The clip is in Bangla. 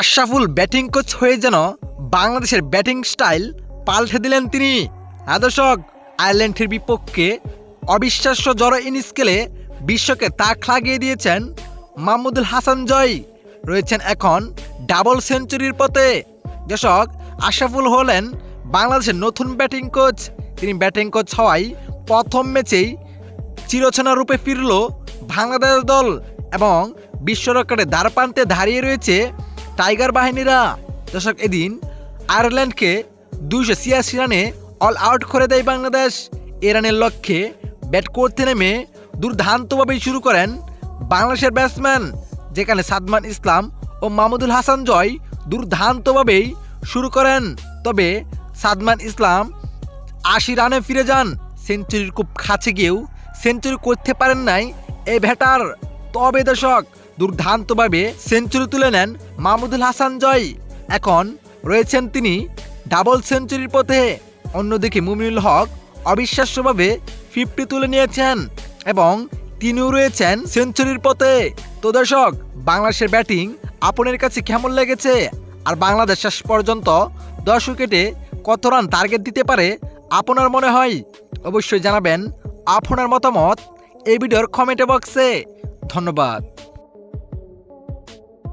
আশরাফুল ব্যাটিং কোচ হয়ে যেন বাংলাদেশের ব্যাটিং স্টাইল পাল্টে দিলেন তিনি। হ্যাঁ দর্শক আয়ারল্যান্ডের বিপক্ষে অবিশ্বাস্য জড়ো ইনিংস বিশ্বকে তাক লাগিয়ে দিয়েছেন মাহমুদুল হাসান জয়। রয়েছেন এখন ডাবল সেঞ্চুরির পথে। দর্শক, আশরাফুল হলেন বাংলাদেশের নতুন ব্যাটিং কোচ। তিনি ব্যাটিং কোচ হওয়ায় প্রথম ম্যাচেই চিরচেনা রূপে ফিরল বাংলাদেশ দল এবং বিশ্ব রেকর্ডে দ্বারপ্রান্তে দাঁড়িয়ে রয়েছে টাইগার বাহিনীরা। দর্শক, এদিন আয়ারল্যান্ডকে দুইশো ছিয়াশি রানে অল আউট করে দেয় বাংলাদেশ। এ রানের লক্ষ্যে ব্যাট করতে নেমে দুর্দান্তভাবে শুরু করেন বাংলাদেশের ব্যাটসম্যান যেখানে সাদমান ইসলাম ও মাহমুদুল হাসান জয় দুর্দান্তভাবেই শুরু করেন। তবে সাদমান ইসলাম আশি রানে ফিরে যান। সেঞ্চুরির খুব কাছে গিয়েও সেঞ্চুরি করতে পারেন নাই এই ব্যাটার তবে দর্শক দুর্দান্তভাবে সেঞ্চুরি তুলে নেন মাহমুদুল হাসান জয়। এখন রয়েছেন তিনি ডাবল সেঞ্চুরির পথে। অন্যদিকে মুমিনুল হক অবিশ্বাস্যভাবে ফিফটি তুলে নিয়েছেন এবং তিনিও রয়েছেন সেঞ্চুরির পথে। তো দর্শক, বাংলাদেশের ব্যাটিং আপনার কাছে কেমন লেগেছে? আর বাংলাদেশ শেষ পর্যন্ত দশ উইকেটে কত রান টার্গেট দিতে পারে আপনার মনে হয়? অবশ্যই জানাবেন আপনার মতামত এই ভিডিওর কমেন্ট বক্সে ধন্যবাদ।